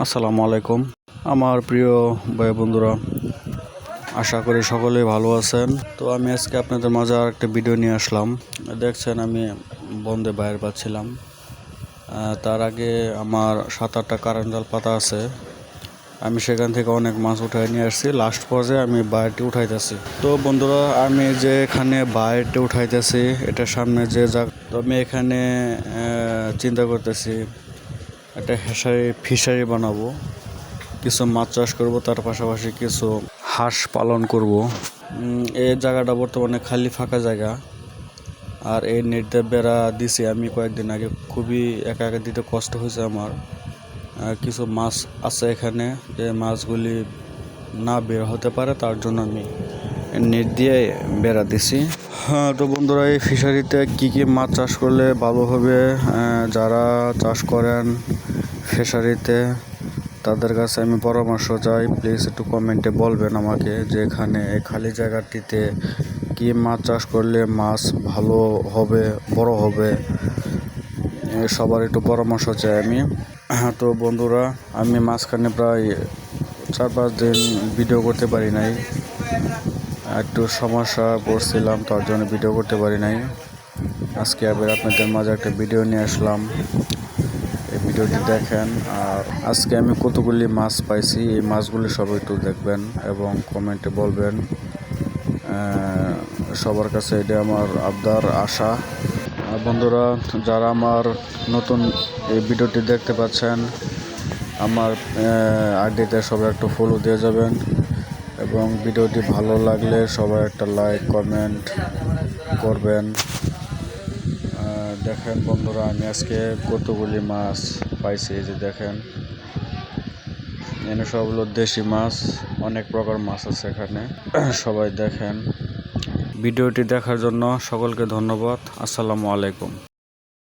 আসসালামু আলাইকুম। আমার প্রিয় ভাই বন্ধুরা, আশা করি সকলেই ভালো আছেন। তো আমি আজকে আপনাদের মাঝে আর একটা ভিডিও নিয়ে আসলাম। দেখছেন আমি বন্ধে বাইরে পাচ্ছিলাম। তার আগে আমার সাত আটটা কারেন্ট জাল পাতা আছে। আমি সেখান থেকে অনেক মাছ উঠাই নিয়ে আসছি। লাস্ট পর্যায়ে আমি বাইরটি উঠাইতেছি। তো বন্ধুরা, আমি যে এখানে বাইরটি উঠাইতেছি, এটার সামনে যে যা তো আমি এখানে চিন্তা করতেছি একটা হেসারি ফিশারি বানাবো। কিছু মাছ চাষ করব, তার পাশাপাশি কিছু হাঁস পালন করব। এই জায়গাটা বর্তমানে খালি ফাঁকা জায়গা। আর এই নেট বেড়া দিছি আমি কয়েকদিন আগে, খুবই একা একা দিতে কষ্ট হয়েছে আমার। কিছু মাছ আছে এখানে, যে মাছগুলি না বের হতে পারে, তার জন্য আমি নেট দিয়ে বেড়া দিছি হ্যাঁ তো বন্ধুরা, এই ফিশারিতে কী কী মাছ চাষ করলে ভালো হবে? যারা চাষ করেন ফিশারিতে তাদের কাছে আমি পরামর্শ চাই। প্লিজ একটু কমেন্টে বলবেন আমাকে যে এখানে খালি জায়গাটিতে কি মাছ চাষ করলে মাছ ভালো হবে, বড় হবে? সবার একটু পরামর্শ চাই আমি। হ্যাঁ তো বন্ধুরা, আমি মাঝখানে প্রায় চার পাঁচ দিন ভিডিও করতে পারি নাই। একটু সমস্যা পড়ছিলাম, তার জন্য ভিডিও করতে পারি নাই। আজকে আবার আপনাদের মাঝে একটা ভিডিও নিয়ে আসলাম। এই ভিডিওটি দেখেন, আর আজকে আমি কতগুলি মাছ পাইছি, এই মাছগুলি সব একটু দেখবেন এবং কমেন্টে বলবেন। সবার কাছে এটা আমার আবদার, আশা। আর বন্ধুরা, যারা আমার নতুন এই ভিডিওটি দেখতে পাচ্ছেন, আমার আইডিতে সবাই একটু ফলো দিয়ে যাবেন। এবং ভিডিওটি ভালো লাগলে সবাই একটা লাইক কমেন্ট করবেন। দেখেন বন্ধুরা, আমি আজকে কতগুলি মাছ পাইছি যে দেখেন। এনে সবগুলো দেশি মাছ, অনেক প্রকার মাছ আছে এখানে। সবাই দেখেন। ভিডিওটি দেখার জন্য সকলকে ধন্যবাদ। আসসালামু আলাইকুম।